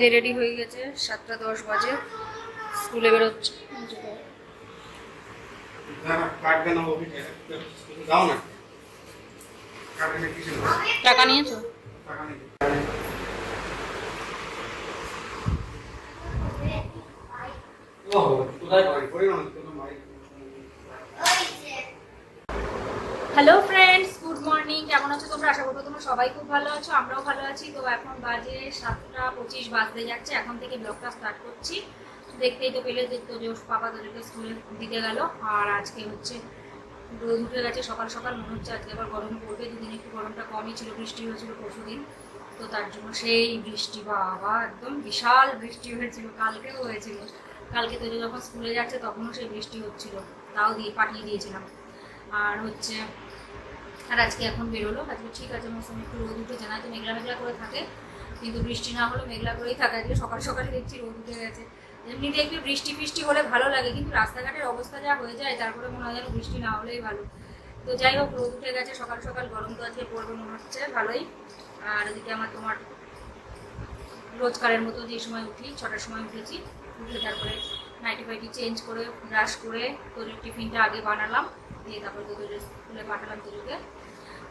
যে রেডি হয়ে গেছে সাতটা দশ বাজে স্কুলে বেরোচ্ছে। টাকা নিয়েছো? হ্যালো ফ্রেন্ডস মর্নিং কেমন আছো তোমরা? আশা করব তোমরা সবাই খুব ভালো আছো, আমরাও ভালো আছি। তো এখন বাজে সাতটা পঁচিশ, বাজতে যাচ্ছে। এখন থেকে ব্লগটা স্টার্ট করছি। দেখতেই তো পেলে দেখতো যে পাপা তোদেরকে স্কুলে দিতে গেল। আর আজকে হচ্ছে রোদ উঠে গেছে, সকাল সকাল মনে হচ্ছে আজকে আবার গরম পড়বে। দুদিন একটু গরমটা কমই ছিল, বৃষ্টি হয়েছিল পরশু দিন তো তার জন্য সেই বৃষ্টি, বাবা, একদম বিশাল বৃষ্টি হয়েছিল, কালকেও হয়েছিল। কালকে তো যখন স্কুলে যাচ্ছে তখনও সেই বৃষ্টি হচ্ছিল। তাও দিয়ে, পাঠিয়ে দিয়েছিলাম। আর হচ্ছে আর আজকে এখন বেরোলো। আজকে ঠিক আছে, মৌসুম একটু রোদ উঠে না তো মেঘলা মেঘলা করে থাকে। কিন্তু বৃষ্টি না হলেও মেঘলা করেই থাকে। আজকে সকাল সকালে দেখছি রোদ উঠে গেছে। এমনিতে একটু বৃষ্টি ফৃষ্টি হলে ভালো লাগে, কিন্তু রাস্তাঘাটের অবস্থা যা হয়ে যায় তারপরে মনে হয় যেন বৃষ্টি না হলেই ভালো। তো যাই হোক, রোদ উঠে গেছে, সকাল সকাল গরম তো আজকে পড়বে, মনে হচ্ছে ভালোই। আর এদিকে আমার তোমার রোজকারের মতো যে সময় উঠি, ছটার সময় উঠেছি। উঠে তারপরে নাইটি ফাইটি চেঞ্জ করে, ব্রাশ করে তোদের টিফিনটা আগে বানালাম। দিয়ে তারপরে তোদের স্কুলে পাঠালাম তোদেরকে।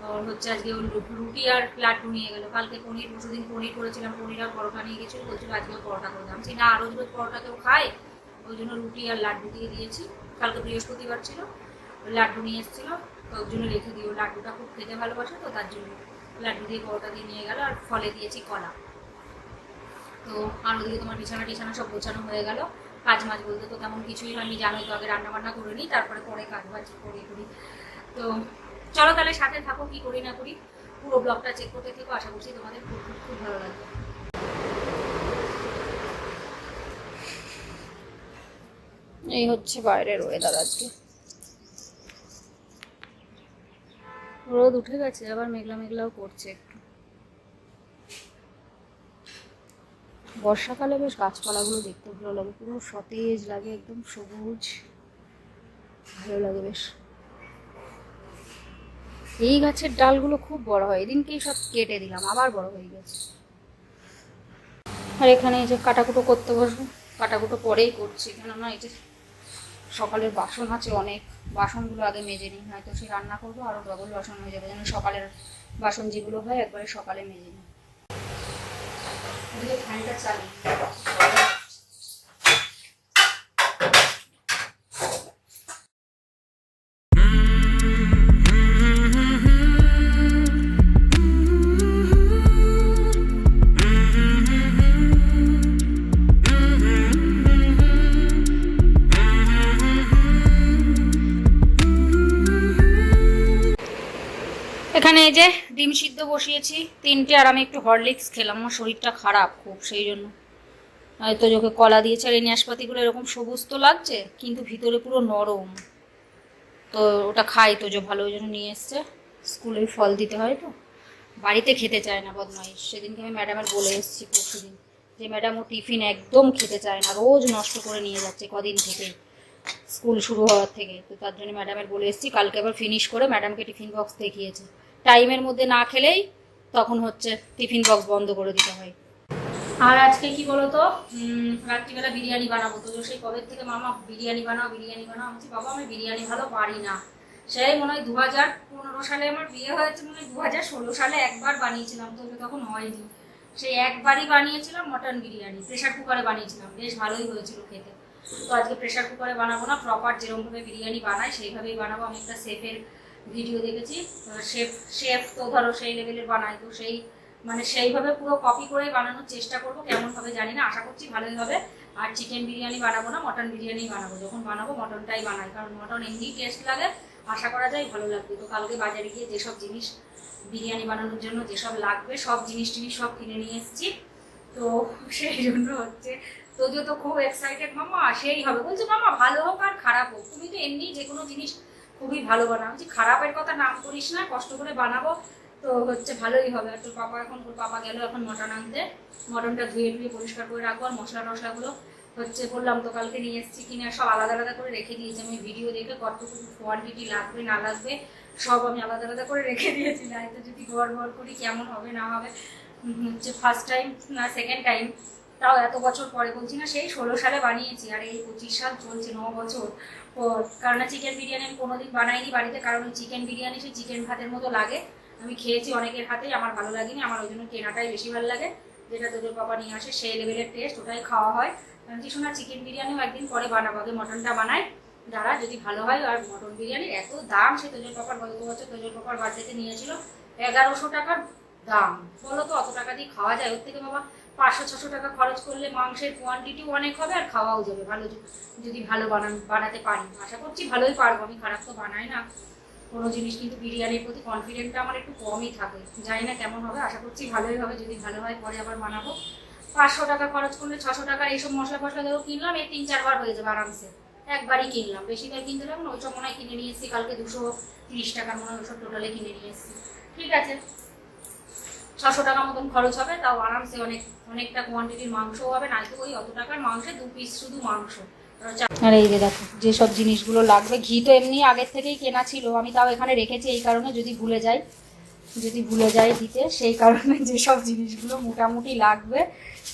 ওর হচ্ছে আজকে ওর রুটি আর লাড্ডু নিয়ে গেলো। কালকে পনির, পরশুদিন পনির করেছিলাম, পনির আর পরোটা নিয়ে গেছিল। বলছিল আজকে পরোটা করে দাম না রোজ রোজ পরোটা কেউ খায় ওই জন্য রুটি আর লাড্ডু দিয়ে দিয়েছি। কালকে বৃহস্পতিবার ছিল, লাড্ডু নিয়ে এসেছিল তো ওর জন্য রেখে দিও। লাড্ডুটা খুব খেতে ভালোবাসে, তো তার জন্য লাড্ডু দিয়ে পরোটা দিয়ে নিয়ে গেল আর ফলে দিয়েছি কলা। তো আর ওদিকে তোমার বিছানা টিছানা সব গোছানো হয়ে গেল। কাজ মাছ বলতে তো তেমন কিছুই হয়নি। জানোই তো আগে রান্না বান্না করে নিই, তারপরে পরে কাজ বাজ করে করি। তো চলো তাহলে সাথে থাকো, কি করি না করি, পুরো ব্লগটা চেক করতে থেকো, আশা করছি তোমাদের খুব খুব ভালো লাগবে। এই হচ্ছে বাইরের ওয়েদার আজকে। রোদ উঠে গেছে, আবার মেঘলা মেঘলাও করছে একটু। বর্ষাকালে বেশ গাছপালাগুলো দেখতে ভালো লাগে, পুরো সতেজ লাগে, একদম সবুজ। ভালো লাগে বেশ। এই গাছের ডালগুলো খুব বড় হয়। এদিনকেই সব কেটে দিলাম, আবার বড় হয়ে গেছে। আর এখানে এই যে কাটাকুটো করতে বসবো। কাটাকুটো পরেই করছি, কেননা এই যে সকালের বাসন আছে অনেক। বাসনগুলো আগে মেজে নিই হয়তো সে রান্না করব আরও ডবল বাসন হয়ে যাবে, যেন সকালের বাসন যেগুলো হয় একবারে সকালে মেজে নিই। ফ্যানটা চালিয়ে এখানে এই যে ডিম সিদ্ধ বসিয়েছি, তিনটে আর আমি একটু হরলিক্স খেলাম। আমার শরীরটা খারাপ খুব, সেই জন্য। হয়তো চোখে কলা দিয়েছে আর এই নাশপাতিগুলো এরকম সবুজ তো লাগছে, কিন্তু ভিতরে পুরো নরম। তো ওটা খাই তো, যে ভালো ওই জন্য নিয়ে এসছে। স্কুলে ফল দিতে হয় তো। বাড়িতে খেতে চায় না, বদমাইশ। সেদিনকে আমি ম্যাডামের বলে এসেছি পরশুদিন যে, ম্যাডাম, ও টিফিন একদম খেতে চায় না, রোজ নষ্ট করে নিয়ে যাচ্ছে কদিন থেকে। স্কুল শুরু হওয়ার থেকে। তো তার জন্য ম্যাডামের বলে এসেছি, কালকে আবার ফিনিশ করে ম্যাডামকে টিফিন বক্স দেখিয়েছে। টাইমের মধ্যে না খেলেই তখন হচ্ছে টিফিন বক্স বন্ধ করে দিতে হয়। আর আজকে কি বলতো? রাত্রিবেলা বিরিয়ানি বানাবো। তো সেই কবে থেকে মামা বিরিয়ানি বানাও বিরিয়ানি বানাও? আমি বাবা, আমি বিরিয়ানি ভালো পারি না। সেই মনে হয় দু হাজার পনেরো সালে আমার বিয়ে হয়েছে, মনে হয় দু হাজার ষোলো সালে একবার বানিয়েছিলাম, তো তখন হয়নি। সেই একবারই বানিয়েছিলাম মটন বিরিয়ানি। প্রেশার কুকারে বানিয়েছিলাম। বেশ ভালোই হয়েছিল খেতে। তো আজকে প্রেশার কুকারে বানাবো না প্রপার যেরকমভাবে বিরিয়ানি বানায়, সেইভাবেই বানাবো। আমি একটা শেফের ভিডিও দেখেছি শেফ শেফ তো ধরো সেই লেভেলের বানায় তো সেই মানে সেইভাবে পুরো কপি করে বানানোর চেষ্টা করব কেমন জানি না, আশা করছি ভালোই হবে। আর চিকেন বিরিয়ানি বানাবো না মটন বিরিয়ানি বানাবো, যখন বানাবো মটনটাই বানাই, কারণ মটন এমনি টেস্ট লাগে, আশা করা যায় ভালো লাগবে। তো কালকে বাজারে গিয়ে যেসব জিনিস বিরিয়ানি বানানোর জন্য যেসব লাগবে, সব জিনিস টিনিস সব কিনে নিয়ে এসেছি। তো সেই জন্য হচ্ছে, তোদের তো খুব এক্সাইটেড মামা সেই হবে। বলছে মামা ভালো হোক আর খারাপ হোক। তুমি তো এমনি যে কোনো জিনিস খুবই ভালো বানাও। যে খারাপের কথা নাম করিস না, কষ্ট করে বানাবো, তো হচ্ছে ভালোই হবে। আর তোর পাপা এখন, তোর পাপা গেল এখন মটন আনতে। মটনটা ধুয়ে ধুয়ে পরিষ্কার করে রাখব, আর মশলা টশলাগুলো হচ্ছে বললাম তো কালকে নিয়ে এসেছি কিনে, সব আলাদা আলাদা করে রেখে দিয়েছি। আমি ভিডিও দেখে কতটুকু কোয়ান্টিটি লাগবে, না লাগবে, সব আমি আলাদা আলাদা করে রেখে দিয়েছি। না তো যদি গড় গড় করি কেমন হবে, না হবে হচ্ছে ফার্স্ট টাইম না সেকেন্ড টাইম তাও এত বছর পরে বলছি না, সেই ষোলো সালে বানিয়েছি, আর এই পঁচিশ সাল চলছে ন বছর কারণ চিকেন বিরিয়ানি আমি কোনোদিন বানাইনি বাড়িতে, কারণ চিকেন বিরিয়ানি, সেই চিকেন ভাতের মতো লাগে। আমি খেয়েছি অনেকের হাতেই আমার ভালো লাগেনি, আমার ওই জন্য কেনাটাই বেশি ভালো লাগে। যেটা তোদের বাবা নিয়ে আসে, সেই লেভেলের টেস্ট ওটাই খাওয়া হয়। কারণ কি শোনা চিকেন বিরিয়ানিও একদিন পরে বানাবো, আগে মটনটা বানাই। যারা যদি ভালো হয়, আর মটন বিরিয়ানির এত দাম, সে তোজোর পাপার গত বছর তোজোর পাপার বার্থডেতে নিয়েছিল, এগারোশো টাকার দাম। বলো তো, অত টাকা দিয়ে খাওয়া যায়? ওর থেকে বাবা পাঁচশো ছশো টাকা খরচ করলে মাংসের কোয়ান্টিটিও অনেক হবে আর খাওয়াও যাবে ভালো যদি ভালো বানান, বানাতে পারি। আশা করছি ভালোই পারব। আমি খারাপ তো বানাই না। কোনো জিনিস কিন্তু বিরিয়ানির প্রতি কনফিডেন্টটা আমার একটু কমই থাকে। জানি না কেমন হবে। আশা করছি ভালোই হবে। যদি ভালো হয় পরে আবার বানাবো। পাঁচশো টাকা খরচ করলে ছশো টাকার এইসব মশলা ফসলা ধরো কিনলাম, এই তিন চারবার হয়ে যাবে আরামসে। একবারই কিনলাম। বেশি বেশিবার কিনতে লাগবে না। ওইসব মনে হয় কিনে নিয়ে এসেছি। কালকে দুশো তিরিশ টাকার মনে হয় ওইসব টোটালে কিনে নিয়ে এসেছি। ঠিক আছে। ছশো টাকা মতন খরচ হবে, তাও আরামসে অনেক, অনেকটা কোয়ান্টিটির মাংসও হবে না তো ওই অত টাকার মাংসে দু পিস শুধু মাংস। আর এই যে দেখো, যেসব জিনিসগুলো লাগবে, ঘি তো এমনি আগের থেকেই কেনা ছিল, আমি তাও এখানে রেখেছি, এই কারণে যদি ভুলে যাই, যদি ভুলে যাই দিতে, সেই কারণে যেসব জিনিসগুলো মোটামুটি লাগবে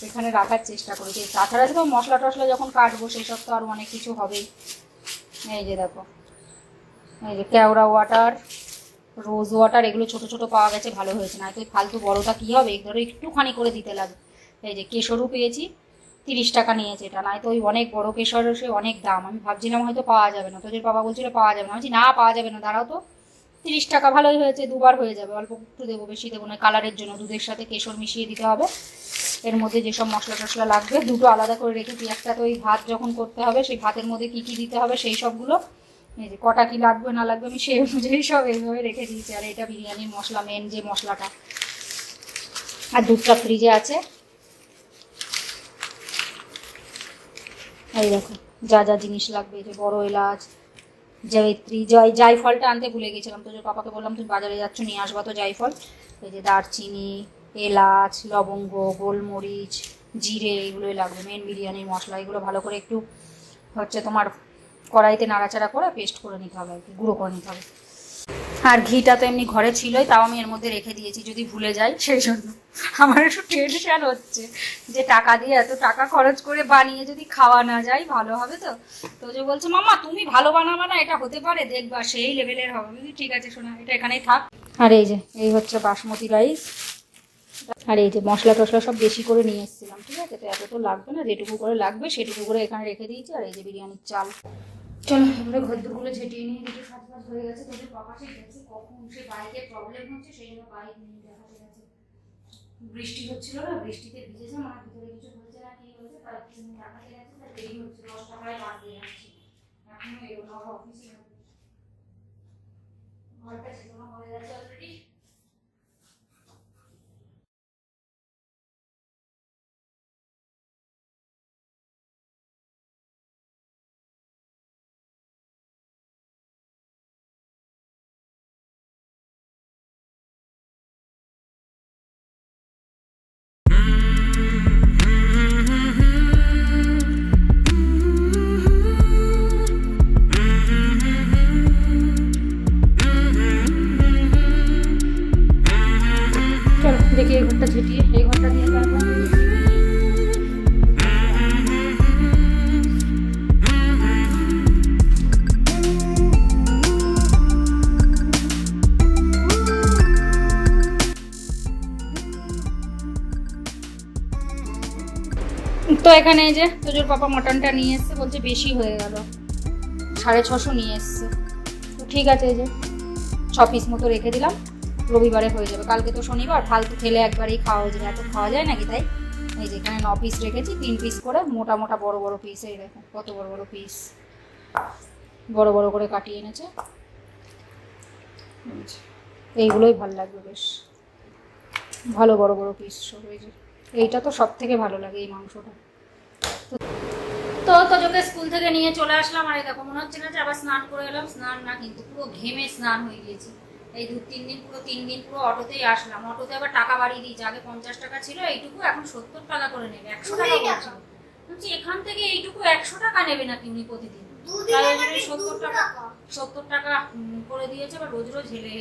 এখানে রাখার চেষ্টা করেছি তাছাড়া তো মশলা টশলা যখন কাটবো সেই সব তো আরও অনেক কিছু হবেই। এই যে দেখো, এই যে কেওড়া ওয়াটার রোজ ওয়াটার এগুলো ছোট ছোট পাওয়া গেছে ভালো হয়েছে না। তো ফালতু বড়টা কী হবে? ধরো একটুখানি করে দিতে লাগে এই যে কেশরও পেয়েছি তিরিশ টাকা নিয়েছে এটা। নাই তো ওই অনেক বড় কেশর সে অনেক দাম। আমি ভাবছিলাম হয়তো পাওয়া যাবে না। তোদের বাবা বলছিল পাওয়া যাবে না। বলছি, না পাওয়া যাবে না। দাঁড়াও তো। তিরিশ টাকা ভালোই হয়েছে দুবার হয়ে যাবে। অল্প একটু দেবো বেশি দেবো না কালারের জন্য। দুধের সাথে কেশর মিশিয়ে দিতে হবে। এর মধ্যে যেসব মশলা টশলা লাগবে দুটো আলাদা করে রেখেছি একটা তো ওই ভাত যখন করতে হবে সেই ভাতের মধ্যে কী কী দিতে হবে সেই সবগুলো এই যে কটা কি লাগবে, না লাগবে, আমি সেই অনুযায়ী সব এইভাবে রেখে দিয়েছি। আর এটা বিরিয়ানির মশলা মেন যে মশলাটা। আর দুধটা ফ্রিজে আছে। এই দেখো, যা যা জিনিস লাগবে যে বড় এলাচ, জয়ত্রী, জয়, জায়ফলটা আনতে ভুলে গেছিলাম তো পাপাকে বললাম, তুমি বাজারে যাচ্ছ, নিয়ে আসবা তো জায়ফল। এই যে দারচিনি, এলাচ, লবঙ্গ, গোলমরিচ, জিরে, এগুলোই লাগবে মেন বিরিয়ানির মশলা। এগুলো ভালো করে একটু হচ্ছে তোমার কড়াইতে নাড়াচাড়া করে পেস্ট করে নিতে হবে আর কি, গুঁড়ো করে নিতে হবে। আর ঘিটা তো এমনি ঘরে ছিলই, তাও আমি এর মধ্যে রেখে দিয়েছি যদি ভুলে যাই, সেই জন্য। আমার একটু টেনশন হচ্ছে যে টাকা দিয়ে এত টাকা খরচ করে বানিয়ে যদি খাওয়া না যায়, ভালো হবে তো? তো যে বলছে মামা তুমি ভালো বানাবা না, এটা হতে পারে, দেখবা সেই লেভেলের হবে। ঠিক আছে শোনা এটা এখানেই থাক। আর এই যে, এই হচ্ছে বাসমতি রাইস আর এই যে মশলা টশলা সব বেশি করে নিয়ে এসেছিলাম, ঠিক আছে? তো এত তো লাগবে না, যেটুকু করে লাগবে সেটুকু করে এখানে রেখে দিয়েছি, আর এই যে বিরিয়ানির চাল। চলো এবারে ঘরদুরগুলো ঝেঁটিয়ে নিয়ে দেখি সাজ ফাজ হয়ে গেছে তোদের পাপা সেই গেছে কখন সে বাইকের প্রবলেম হচ্ছে, সেই জন্য বাইক নিয়ে দেখা গেছে। বৃষ্টি হচ্ছিল না, বৃষ্টিতে ভিজেছে মানে ভিতরে কিছু হয়েছে না, কি হয়েছে তার জন্য দেখাতে গেছে, তার দেরি হচ্ছে, দশটা প্রায় বাজতে যাচ্ছে। এখনও এরকম অফিসে। ঘরটা ছেড়ে হয়ে গেছে অলরেডি এখানে এই যে তোজোর পাপা মটনটা নিয়ে এসছে, বলছে বেশি হয়ে গেল। সাড়ে ছশো নিয়ে এসছে। তো ঠিক আছে এই যে, ছ পিস মতো রেখে দিলাম, রবিবারে হয়ে যাবে। কালকে তো শনিবার, ফালতু খেলে একবারেই খাওয়া যাবে এত খাওয়া যায় নাকি তাই? এই যে এখানে ন পিস রেখেছি, তিন পিস করে মোটা মোটা বড় বড় পিস এই দেখো, কত বড় বড় পিস বড় বড় করে কাটিয়ে এনেছে। এইগুলোই ভালো লাগবে বেশ। ভালো বড় বড় পিস সব এই যে। এইটা তো সব থেকে ভালো লাগে এই মাংসটা। তো তোজোকে স্কুল থেকে নিয়ে চলে আসলাম। আর দেখো মনে হচ্ছে না যে আবার স্নান করে এলাম। স্নান না কিন্তু পুরো ঘেমে স্নান হয়ে গিয়েছি। এই দু তিন দিন পুরো তিন দিন পুরো অটোতেই আসলাম। অটোতে আবার টাকা বাড়িয়ে দিয়েছে। আগে পঞ্চাশ টাকা ছিল এইটুকু এখন সত্তর টাকা করে নেবে একশো টাকা বলছিল বলছি। এখান থেকে এইটুকু একশো টাকা নেবে নাকি উনি প্রতিদিন? সত্তর টাকা টাকা। সত্তর টাকা করে দিয়েছে বা রোজ রোজ ঢেলে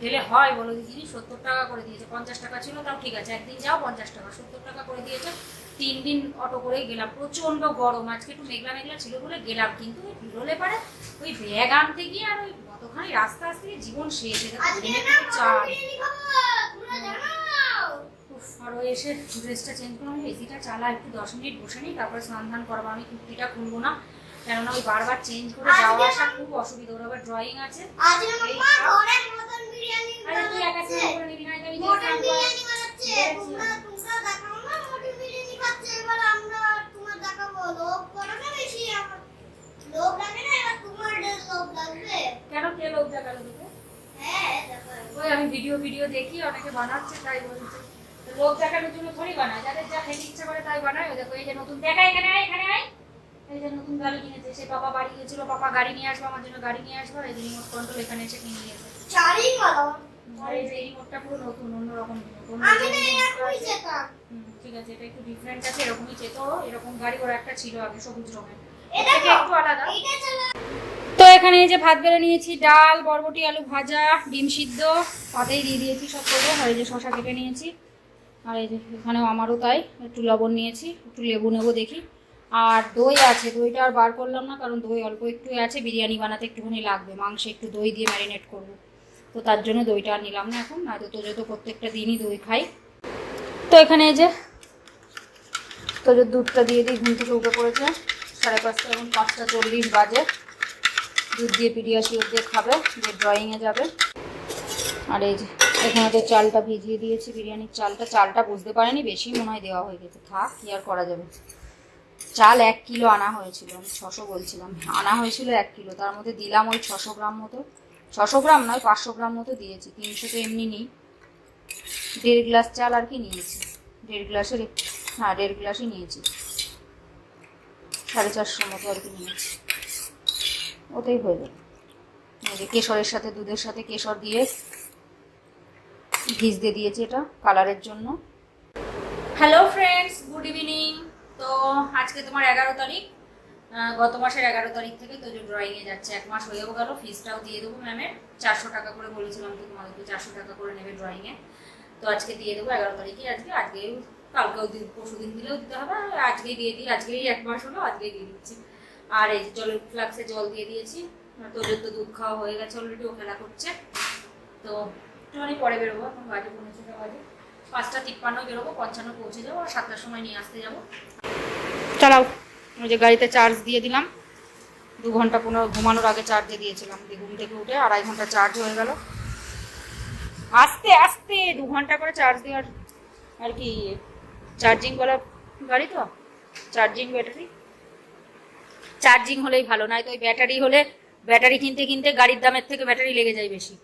ঢেলে হয় বলো দিদি সত্তর টাকা করে দিয়েছে। পঞ্চাশ টাকা ছিল তাও ঠিক আছে। একদিন যাও পঞ্চাশ টাকা। সত্তর টাকা করে দিয়েছে। তিন দিন অটো করে গেলাম। প্রচণ্ড গরম আজকে একটু মেঘলা মেঘলা ছিল বলে গেলাম কিন্তু ওই বিরলে পারে ওই ব্যাগ আনতে গিয়ে আর ওই কতখানি রাস্তা আসতে গিয়ে জীবন শেষ এটা আজকে দুদিনে না থেকে চাল। বিরিয়ানি খাব তোমরা জানো উফ, আরও এসে ড্রেসটা চেঞ্জ করলাম এসিটা চালা একটু দশ মিনিট বসে নিই তারপরে স্নান ধান করব আমি কুর্তিটা খুলবো না। কেননা ওই বারবার চেঞ্জ করে যাওয়া আসা খুব অসুবিধা ওর আবার ড্রয়িং আছে। আরে তুই একা করে নিবি না লোভ লাগে না এবার তোমার লোভ লাগবে কেন কে লোক দেখাল তোকে? হ্যাঁ ওই আমি ভিডিও ভিডিও দেখি অনেকে বানাচ্ছে তাই বলছে। লোক দেখানোর জন্য থোড়ি বানায় যাদের যা খেতে ইচ্ছা করে তাই বানায়। ওই দেখো এই যে নতুন দেখা এখানে আয় এখানে আয়। এই যে নতুন গাড়ি কিনেছে সে পাপা বাড়ি গিয়েছিল পাপা গাড়ি নিয়ে আসব আমার জন্য গাড়ি নিয়ে আসব এই যে রিমোট কন্ট্রোল এখানে এসে কিনে নিয়েছে চারি বলো এই যে রিমোটটা পুরো নতুন অন্যরকম অন্য আমি না এরকমই হুম, ঠিক আছে এটা একটু ডিফারেন্ট আছে এরকমই চেতো এরকম গাড়ি ওর একটা ছিল আগে সবুজ রঙের। তো এখানে এই যে ভাত বেড়ে নিয়েছি ডাল বরবটি আলু ভাজা ডিম সিদ্ধ পাতেই দিয়ে দিয়েছি সব করে আর এই যে শশা কেটে নিয়েছি আর এই যে এখানেও আমারও তাই একটু লবণ নিয়েছি একটু লেবু নেব দেখি। আর দই আছে দইটা আর বার করলাম না কারণ দই অল্প একটু আছে বিরিয়ানি বানাতে একটুখানি লাগবে মাংসে একটু দই দিয়ে ম্যারিনেট করব। তো তার জন্য দইটা আর নিলাম না এখন নয়তো তো যেহেতু প্রত্যেকটা দিনই দই খাই। তো এখানে এই যে তোজোর দুধটা দিয়ে দিই ঘুম থেকে উঠে পড়েছে। সাড়ে পাঁচটা এখন পাঁচটা চল্লিশ বাজে। দুধ দিয়ে পিডিয়াশিওর দিয়ে খাবে যে ড্রয়িংয়ে যাবে। আর এই যে, এখানে তো চালটা ভিজিয়ে দিয়েছি, বিরিয়ানির চালটা। চালটা বুঝতে পারেনি, বেশি মনে হয় দেওয়া হয়ে গেছে। থাক, কি আর করা যাবে? চাল এক কিলো আনা হয়েছিল, আমি ছশো বলছিলাম। আনা হয়েছিল এক কিলো, তার মধ্যে দিলাম ওই ছশো গ্রাম মতো। ছশো গ্রাম নয়, পাঁচশো গ্রাম মতো দিয়েছি, তিনশো তো এমনি নিই। দেড় গ্লাস চাল আর কি নিয়েছি। দেড় গ্লাসের হ্যাঁ দেড় গ্লাসই নিয়েছি। সাড়ে চারশোর মতো আর কি নিয়েছি। ওতেই হয়ে যাবে যে কেশরের সাথে দুধের সাথে কেশর দিয়ে ভিজতে দিয়েছি এটা কালারের জন্য। হ্যালো ফ্রেন্ডস গুড ইভিনিং তো আজকে তোমার এগারো তারিখ। গত মাসের এগারো তারিখ থেকে তো ড্রয়িংয়ে যাচ্ছে, এক মাস হয়েও গেল ফিজটাও দিয়ে দেবো ম্যামের চারশো টাকা করে বলেছিলাম তো তোমাদেরকে চারশো টাকা করে নেবে ড্রয়িংয়ে তো আজকে দিয়ে দেবো এগারো তারিখে আজকে। আজকেই কালকেও দিন পরশু দিন দিলেও দিতে হবে, আর আজকেই দিয়ে দিই, আজকেই এক মাস হলো, আজকেই দিয়ে দিচ্ছি। আর এই জলের ফ্লাক্সে জল দিয়ে দিয়েছি, তোদের তো দুধ খাওয়া হয়ে গেছে অলরেডি ও খেলা করছে। তো একটুখানি পরে বেরোবো, এখন বাজে পৌঁছে বাজে। পাঁচটা তিপ্পান্ন বেরোবো, পঞ্চান্ন পৌঁছে যাব, আর সাতটার সময় নিয়ে আসতে যাব। চালাও। ওই যে গাড়িতে চার্জ দিয়ে দিলাম। দু ঘণ্টা পনেরো, ঘুমানোর আগে চার্জে দিয়েছিলাম। দিয়ে ঘুম থেকে উঠে আড়াই ঘণ্টা চার্জ হয়ে গেল। আস্তে আস্তে, দু ঘণ্টা করে চার্জ দেওয়ার আর কি চার্জিং বলা গাড়ি তো? চার্জিং ব্যাটারি চার্জিং হলেই ভালো নয় তো ওই ব্যাটারি হলে ব্যাটারি কিনতে কিনতে গাড়ির দামের থেকে ব্যাটারি লেগে যায় বেশি।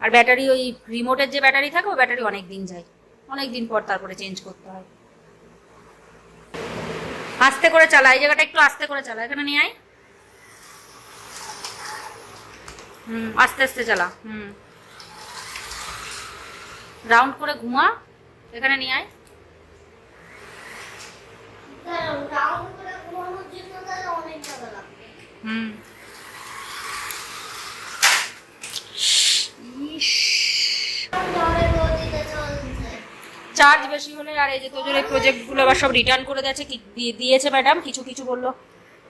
আর ব্যাটারি ওই রিমোটের যে ব্যাটারি থাকে, ওই ব্যাটারি অনেক দিন যায়। অনেক দিন পর তারপরে চেঞ্জ করতে হয়। আস্তে করে চালা, এই জায়গাটা একটু আস্তে করে চালা, এখানে নিয়ে আয়। হুম, আস্তে আস্তে চালা, হুম। রাউন্ড করে ঘুমা, এখানে নিয়ে আয় রাউন্ড করে ঘুমানোর জন্য তাহলে অনেক টাকা লাগবে হুম ইস ঘরের গদিতে চলছে চার্জ বেশি হলে আর এই যে তোদের এই প্রজেক্টগুলো আবার সব রিটার্ন করে দিয়েছে দিয়েছে ম্যাডাম কিছু কিছু বলল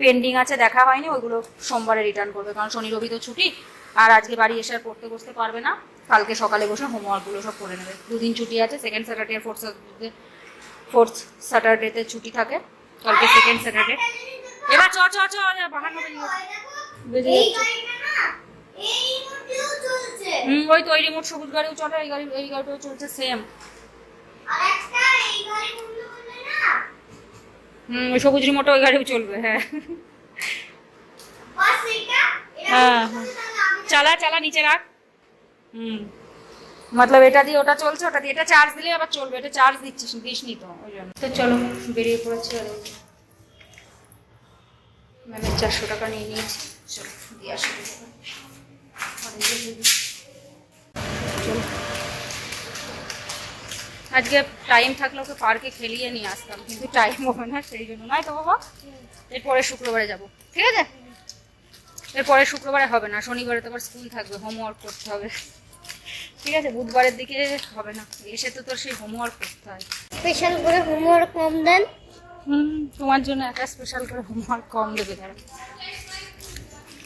পেন্ডিং আছে, দেখা হয়নি, ওইগুলো সোমবারে রিটার্ন করবে, কারণ শনি রবি তো ছুটি, আর আজকে বাড়ি এসে আর পড়তে বসতে পারবে না। কালকে সকালে বসে হোমওয়ার্কগুলো সব করে নেবে। দুদিন ছুটি আছে সেকেন্ড স্যাটারডে আর ফোর্থ ফোর্থ স্যাটারডেতে ছুটি থাকে কালকে সেকেন্ড স্যাটারডে এবার চ চ চ বাহান্ন বেরিয়ে গেছে। বেরিয়ে এই না এই মধ্যেও চলছে হুম ওই তো ওই রিমোট সবুজ গাড়িও চলে এই গাড়ি এই গাড়িটাও চলছে সেম হুম ওই সবুজ রিমোটও ওই গাড়িও চলবে হ্যাঁ। হ্যাঁ, আমি চালা চালা নিচে রাখ। হুম। মতলব এটা দিয়ে ওটা চলছে ওটা দিয়ে এটা চার্জ দিলে আবার চলবে এটা চার্জ দিচ্ছিস দিস নি তো ওই জন্য তো চলো বেরিয়ে পড়েছি আর যে। চারশো টাকা নিয়ে নিয়েছি। চলো, দিয়ে আসি। আজকে টাইম থাকলে ওকে পার্কে খেলিয়ে নিয়ে আসতাম, কিন্তু টাইম হবে না, সেই জন্য। নয় তো বাবা? এরপরে শুক্রবারে যাব। ঠিক আছে? এরপরে শুক্রবারে হবে না, শনিবারে তো আবার স্কুল থাকবে হোমওয়ার্ক করতে হবে। ঠিক আছে বুধবারের দিকে হবে না। এসে তো তোর সেই হোমওয়ার্ক করতে হয়। স্পেশাল করে হোমওয়ার্ক কম দেন। হুম তোমার জন্য একটা স্পেশাল করে হোমওয়ার্ক কম দেবে তারা।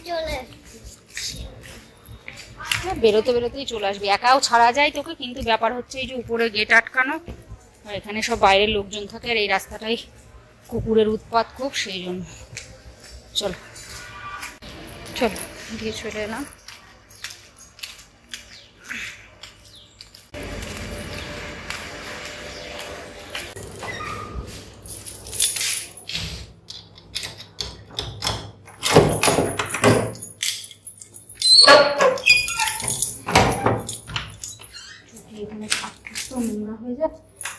চলে। হ্যাঁ, বেরোতে বেরোতেই চলে আসবি। একাও ছাড়া যায় তোকে কিন্তু ব্যাপার হচ্ছে এই যে উপরে গেট আটকানো আর এখানে সব বাইরের লোকজন থাকে আর এই রাস্তাটাই কুকুরের উৎপাত খুব সেই জন্য। চলো। চলো দিয়ে চলে এলাম এখানে এত নোংরা হয়ে যায়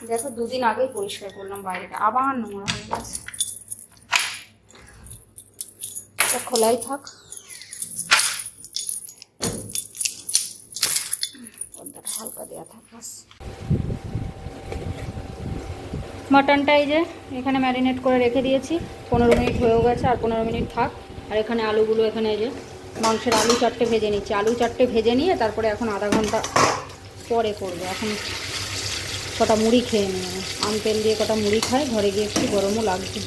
দেখো দুদিন আগেই পরিষ্কার করলাম বাইরেটা। আবার নোংরা হয়ে গেছে। খোলাই থাক। হালকা দেওয়া থাক মাটনটা এই যে, এখানে ম্যারিনেট করে রেখে দিয়েছি। পনেরো মিনিট হয়েও গেছে, আর পনেরো মিনিট থাক। আর এখানে আলুগুলো, এখানে এই যে মাংসের আলু চারটে ভেজে নিচ্ছি। আলু চারটে ভেজে নিয়ে তারপরে এখন আধা ঘণ্টা পরে করব। এখন কটা মুড়ি খেয়ে নেব। আম তেল দিয়ে কটা মুড়ি খাই, ঘরে গিয়ে একটু গরমও লাগবে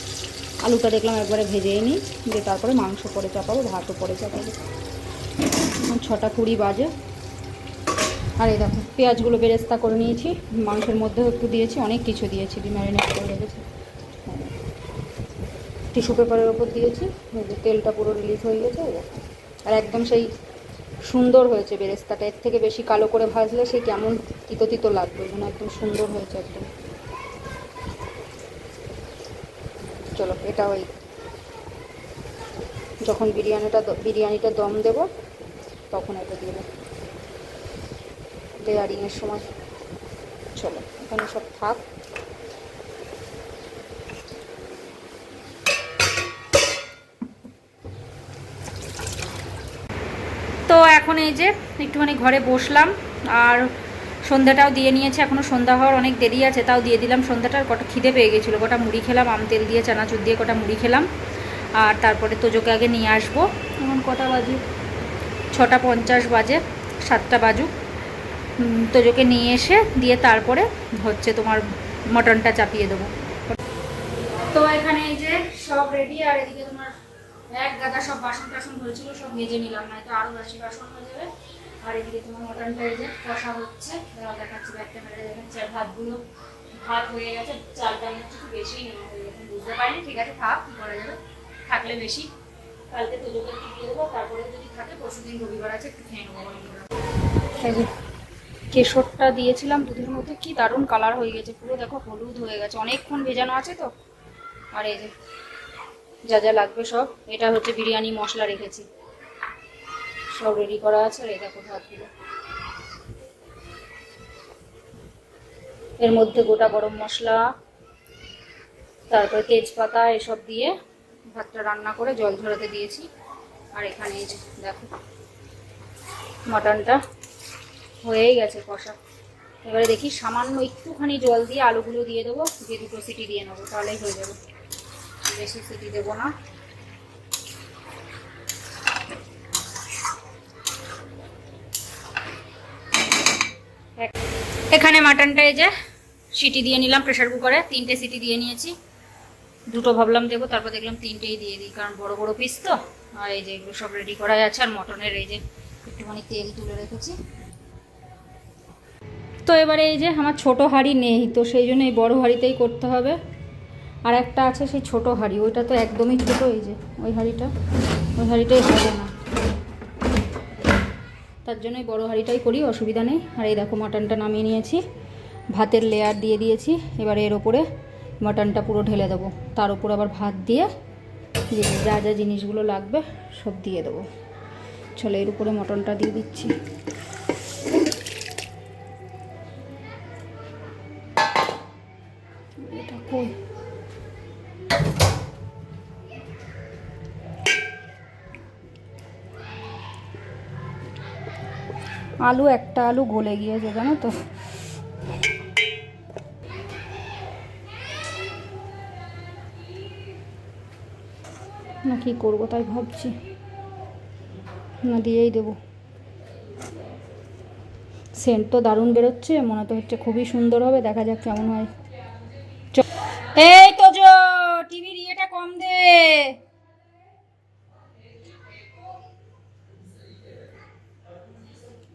আলুটা দেখলাম একবারে ভেজেই নিই দিয়ে তারপরে মাংস পরে চাপাবো, ভাতও পরে চাপাবো। ছটা কুড়ি বাজে। আর এই দেখো, পেঁয়াজগুলো বেরেস্তা করে নিয়েছি, মাংসের মধ্যেও একটু দিয়েছি, অনেক কিছু দিয়েছি ম্যারিনেট করে রেখেছি। টিস্যু পেপারের ওপর দিয়েছি তেলটা পুরো রিলিজ হয়ে গেছে আর একদম সেই সুন্দর হয়েছে বেরেস্তাটা। এর থেকে বেশি কালো করে ভাজলে সে কেমন তিতো তিতো লাগবে ওই একদম সুন্দর হয়েছে একদম। চলো, এটা ওই যখন বিরিয়ানিটা বিরিয়ানিটা দম দেব, তখন এটা দিয়ে দেবো। লেয়ারিংয়ের সময়। চলো, এখানে সব থাক। তো এখন এই যে একটুখানি ঘরে বসলাম, আর সন্ধ্যাটাও দিয়ে নিয়েছে এখনও সন্ধ্যা হওয়ার অনেক দেরি আছে, তাও দিয়ে দিলাম। সন্ধ্যাটার কটা খিদে পেয়ে গেছিল, কটা মুড়ি খেলাম, আম তেল দিয়ে, চানাচুর দিয়ে কটা মুড়ি খেলাম। আর তারপরে তোজোকে আগে নিয়ে আসব। এখন কটা বাজে? ছটা পঞ্চাশ বাজে, সাতটা বাজুক। তোজোকে নিয়ে এসে দিয়ে তারপরে হচ্ছে তোমার মটনটা চাপিয়ে দেবো। তো এখানে এই যে সব রেডি আর এদিকে তোমার এক গাদা সব বাসন টাসন হয়েছিল সব মেজে নিলাম না তো আরও বেশি বাসন হয়ে যাবে। আর এদিকে তোমার মটনটা এই যে কষা হচ্ছে। দেখাচ্ছি ব্যাক ক্যামেরা দেখাচ্ছি আর ভাতগুলো ভাত হয়ে গেছে, চালটা হচ্ছে একটু বেশি নেওয়া হয়ে গেছে বুঝতে পারিনি। ঠিক আছে, থাক, কি করা যাবে? থাকলে বেশি। কালকে তো একটু দিয়ে দেবো, তারপরে যদি থাকে, পরশু দিন রবিবার আছে, একটু খেয়ে নেব। কেশরটা দিয়েছিলাম দুধের মধ্যে, কি দারুণ কালার হয়ে গেছে, পুরো দেখো হলুদ হয়ে গেছে, অনেকক্ষণ ভেজানো আছে তো। আর এই যে যা যা লাগবে সব। এটা হচ্ছে বিরিয়ানি মশলা রেখেছি। সব রেডি করা আছে আর দেখো ভাতগুলো। এর মধ্যে গোটা গরম মশলা, তারপর তেজপাতা এসব দিয়ে ভাতটা রান্না করে জল ঝরাতে দিয়েছি। আর এখানে যে দেখো, মটনটা হয়েই গেছে কষা। এবারে দেখি সামান্য একটুখানি জল দিয়ে আলুগুলো দিয়ে দেবো দিয়ে দুটো সিটি দিয়ে নেব, তাহলেই হয়ে যাবে। বেশি সিটি দেবো না। এখানে মাটনটা এই যে সিটি দিয়ে নিলাম প্রেশার কুকারে, তিনটে সিটি দিয়ে নিয়েছি। দুটো ভাবলাম দেবো, তারপর দেখলাম তিনটেই দিয়ে দিই, কারণ বড় বড় পিস তো। আর এই যে এগুলো সব রেডি করা আছে, আর মটনের এই যে একটুখানি তেল তুলে রেখেছি। তো এবারে এই যে আমার ছোট হাঁড়ি নেই, তো সেই জন্য এই বড় হাঁড়িতেই করতে হবে। আর একটা আছে সেই ছোট হাঁড়ি, ওইটা তো একদমই ছোট, এই যে, ওই হাঁড়িটা, ওই হাঁড়িটাই হবে না। তার জন্যই বড় হাঁড়িটাই করি, অসুবিধা নেই। আর এই দেখো, মাটনটা নামিয়ে নিয়েছি, ভাতের লেয়ার দিয়ে দিয়েছি, এবার এর ওপরে মাটনটা পুরো ঢেলে দেবো। তার উপর আবার ভাত দিয়ে যে যা জিনিসগুলো লাগবে সব দিয়ে দেবো। চলো, এর উপরে মটনটা দিয়ে দিচ্ছি। আলু, একটা আলু গলে গিয়েছে, জানো তো। না, কি করব তাই ভাবছি। না, দিয়েই দেবো। সেন্ট তো দারুণ বেরোচ্ছে, মনে তো হচ্ছে খুবই সুন্দর হবে, দেখা যাক কেমন হয়। এই তো টিভির ইয়েটা কম দে।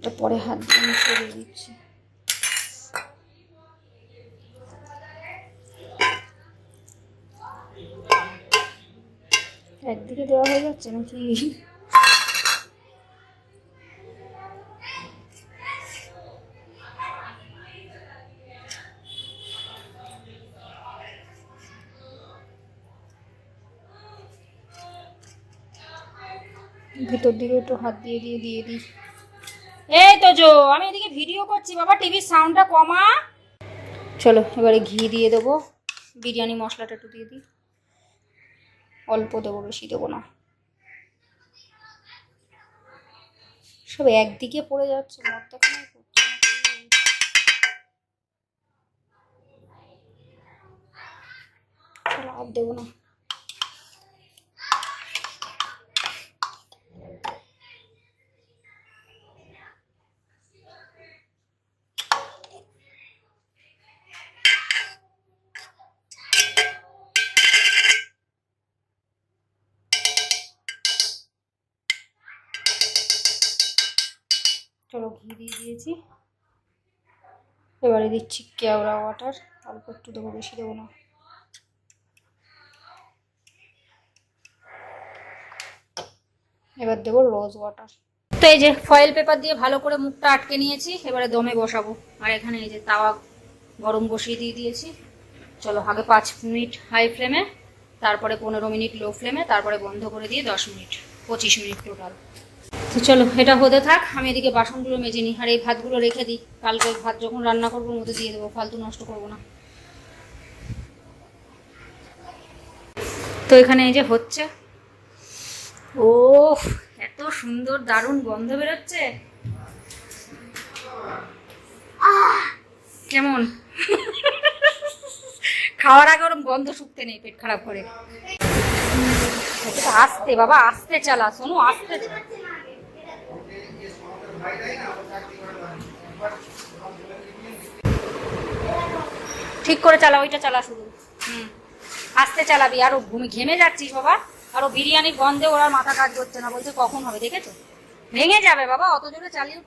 তো পরে হাত দিয়ে সরিয়ে দিচ্ছি। একদিকে দেওয়া হয়ে যাচ্ছে নাকি? ভিতর দিকে একটু হাত দিয়ে দিয়ে দিয়ে দিই। এই তো জো, আমি এদিকে ভিডিও করছি, বাবা টিভির সাউন্ডটা কমা। চলো, এবারে ঘি দিয়ে দেবো, বিরিয়ানি মশলাটা একটু দিয়ে দিই। অল্প দেবো, বেশি দেবো না। সব একদিকে পড়ে যাচ্ছে মধ্যখানে আর দেবো না। দিয়েছি। এবারে দিচ্ছি কেওড়া ওয়াটার। অল্প একটু দেবো, বেশি দেবো না। এবার দেবো রোজ ওয়াটার। তো এই যে ফয়েল পেপার দিয়ে ভালো করে মুখটা আটকে নিয়েছি, এবারে দমে বসাবো। আর এখানে এই যে তাওয়া গরম বসিয়ে দিয়ে দিয়েছি। চলো, আগে পাঁচ মিনিট হাই ফ্লেমে তারপরে পনেরো মিনিট লো ফ্লেমে তারপরে বন্ধ করে দিয়ে দশ মিনিট, পঁচিশ মিনিট টোটাল তো চলো, এটা হতে থাক। আমি এদিকে বাসনগুলো মেজে নিই, আর এই ভাতগুলো রেখে দিই। কালকে ভাত যখন রান্না করব মধ্যে দিয়ে দেবো, ফালতু নষ্ট করব না। তো এখানে এই যে হচ্ছে। ও এত সুন্দর, দারুণ গন্ধ বেরোচ্ছে। কেমন? খাওয়ার আগে ওরম গন্ধ শুকতে নেই, পেট খারাপ করে। আস্তে বাবা, আসতে চালা শোনো আস্তে। ঠিক করে চালা, ওইটা চালা শুধু। হুম। আস্তে চালাবি। আরও ঘুমে ঘেমে যাচ্ছিস বাবা। আরও বিরিয়ানির গন্ধে ওরা মাথা কাজ করছে না। বলছে, কখন হবে? দেখেছ? ভেঙে যাবে বাবা, অত জোরে চালিয়ে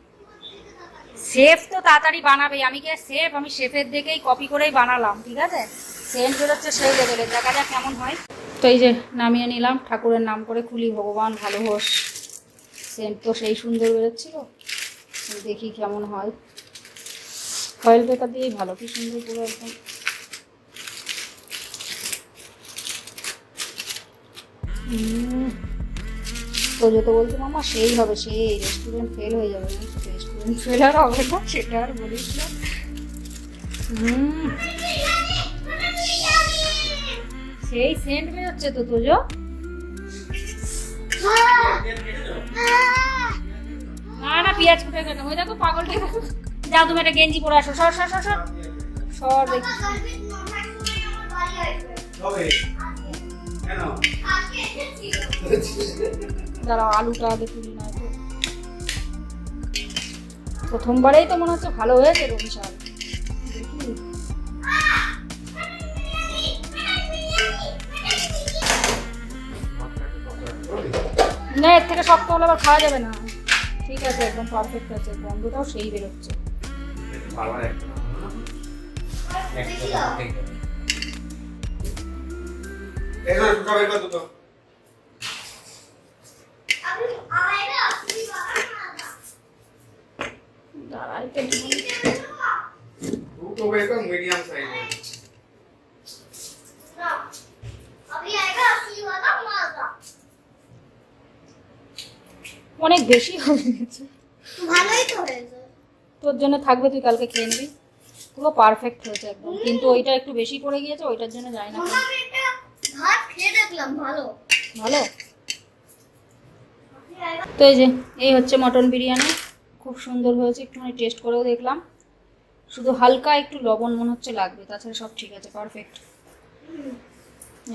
শেফ তো তাড়াতাড়ি বানাবে আমি কে শেফ আমি শেফের দেখেই কপি করেই বানালাম, ঠিক আছে? সেন্ট বেরোচ্ছে সেই লেভেলের দেখা যাক কেমন হয়। তো এই যে নামিয়ে নিলাম। ঠাকুরের নাম করে খুলি, ভগবান ভালো হোস। সেন্ট তো সেই সুন্দর বেরোচ্ছিল। দেখি কেমন হয়। ফয়েল পেপার দিয়েই ভালো কি সুন্দর পুরো একদম। তো যত বলছে মামা সেই হবে সেই রেস্টুরেন্ট ফেল হয়ে যাবে। রেস্টুরেন্ট ফেল আর হবে না সেটা আর বলিস না। হুম সেই সেন্ট বেরোচ্ছে তো তোজো। পেঁয়াজ কুটে কেন? ওই দেখো পাগলটা যাও তুমি একটা গেঞ্জি পরে আসো সর সর সর সর। সর দেখি। দাঁড়াও আলুটা আগে না তো প্রথমবারেই তো মনে হচ্ছে ভালো হয়েছে রবি শাক। না এর থেকে শক্ত হলে আবার খাওয়া যাবে না। ঠিক আছে একদম পারফেক্ট আছে গন্ধটাও সেই বেরোচ্ছে। বারবার একটা। না, একটা না, ঠিক আছে। এই ধর, সবাই কত তো? দাঁড়াই তো নিই। দুটো বেকন মিডিয়াম সাইজের অনেক বেশি হয়ে গেছে। ভালোই তো হয়েছে তোর জন্য থাকবে তুই কালকে খেয়ে নিবি। পুরো পারফেক্ট হয়েছে একদম। কিন্তু ওইটা একটু বেশি পড়ে গিয়েছে ওইটার জন্য যাই না। ভাত খেয়ে দেখলাম ভালো। ভালো? তো এই যে এই হচ্ছে মটন বিরিয়ানি। খুব সুন্দর হয়েছে একটুখানি টেস্ট করেও দেখলাম। শুধু হালকা একটু লবণ মনে হচ্ছে লাগবে তাছাড়া সব ঠিক আছে পারফেক্ট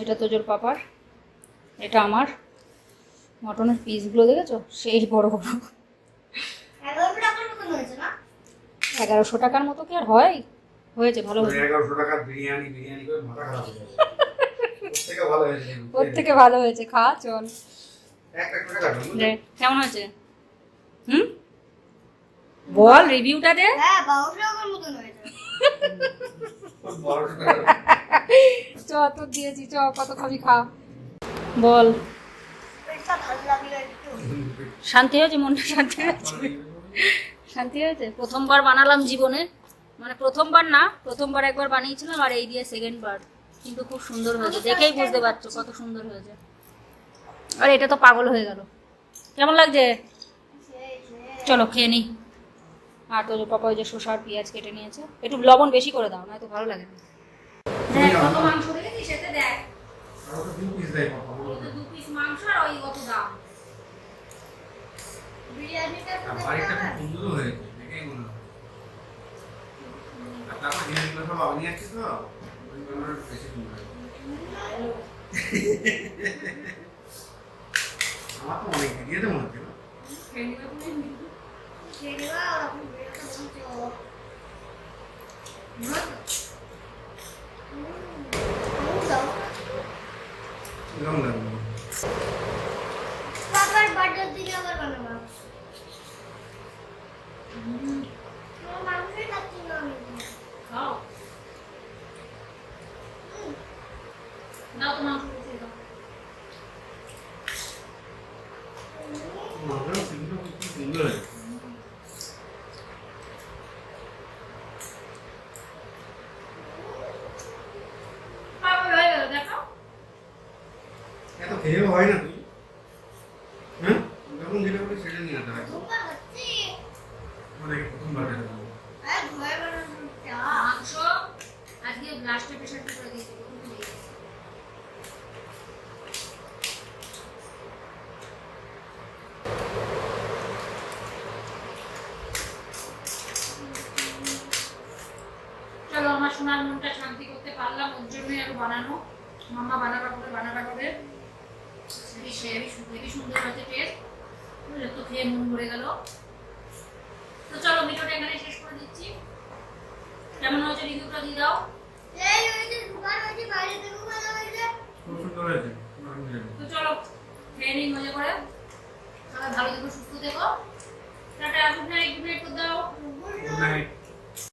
এটা তোজোর পাপার এটা আমার। মটনের পিসগুলো দেখেছ? সেই বড় বড়। এগারোশো টাকার মতন হয়েছে না? এগারোশো টাকার মতো কি আর হয়? হয়েছে ভালো হয়েছে। এগারোশো টাকার বিরিয়ানি বিরিয়ানি করে মাথা খারাপ হয়ে যাবে ওর থেকে ভালো হয়েছে খা চল। কেমন হয়েছে? হুম? বল রিভিউটা দে। হ্যাঁ চ তোর দিয়েছি চ কত খাবি খা। বল পেটটা ভালো লাগল একটু শান্তি হয়েছে মনটা শান্তি হয়েছে? শান্তি হয়েছে? প্রথমবার বানালাম জীবনে। মানে প্রথমবার না প্রথমবার একবার বানিয়েছিলাম আর এই দিয়ে সেকেন্ড বার কিন্তু খুব সুন্দর হয়েছে। দেখেই বুঝতে পারছ কত সুন্দর হয়েছে। আর এটা তো পাগল হয়ে গেল। কেমন লাগছে? চলো খেয়ে নিই আর তো পাপা ওই যে শসা আর পেঁয়াজ কেটে নিয়েছে। একটু লবণ বেশি করে দাও না নয়তো ভালো লাগে না। দেখ কত মাংস দেখেছিস এতে দেখ। আর ওটা দু পিস দেয় পাপা বলো ওতে দু পিস মাংস আর ওই কত দাম বিরিয়ানিটা তো আর দেখতে বাড়িটা হবে। খুব সুন্দর হয়েছে দেখেই মনে হয় আর তারপর জিনিসগুলো সব আমি আছি তো ওই জন্য একটু বেশি সুন্দর হয়েছে আমার তো অনেক দিয়ে দেবো মনে হচ্ছে না খেয়ে নিবা, ওরকম বিরিয়ানিটা বলছো। হুম, আমিও দাও। এরকম লাগবে বাবার বার্থডের দিনে আবার বানাবা আমার মাংসই খাচ্ছি না আমি খাও হুম, দাও তো মাংস বেশি দাও মাংসটা সিদ্ধ খুব সুন্দর হয়েছে পাপা হয়ে গেল দেখো এত খেয়েও হয় না তুই হ্যাঁ যখন যেটা বলি সেটা নিয়ে আসতে প্রথমবার প্রথমবার যেটা বলব আর ঘরে বানানো চা। মাংস আজকে লাস্টে প্রেশার কুকারে দিয়ে চলো আমার সোনার মনটা শান্তি করতে পারলাম। ওর জন্যই আরও বানানো। মামা বানাবার করে বানাবার হবে হেবি হেবি হেবি সুন্দর হয়েছে টেস্ট তো খেয়ে মন ভরে গেল। তো চলো ভিডিওটা এখানে শেষ করে দিচ্ছি। কেমন হয়েছে রিভিউটা দিয়ে দাও। তো চলো মজা করে। সবাই ভালো থেকো সুস্থ থেকো। Tata good night good night করে দাও। Good Good night.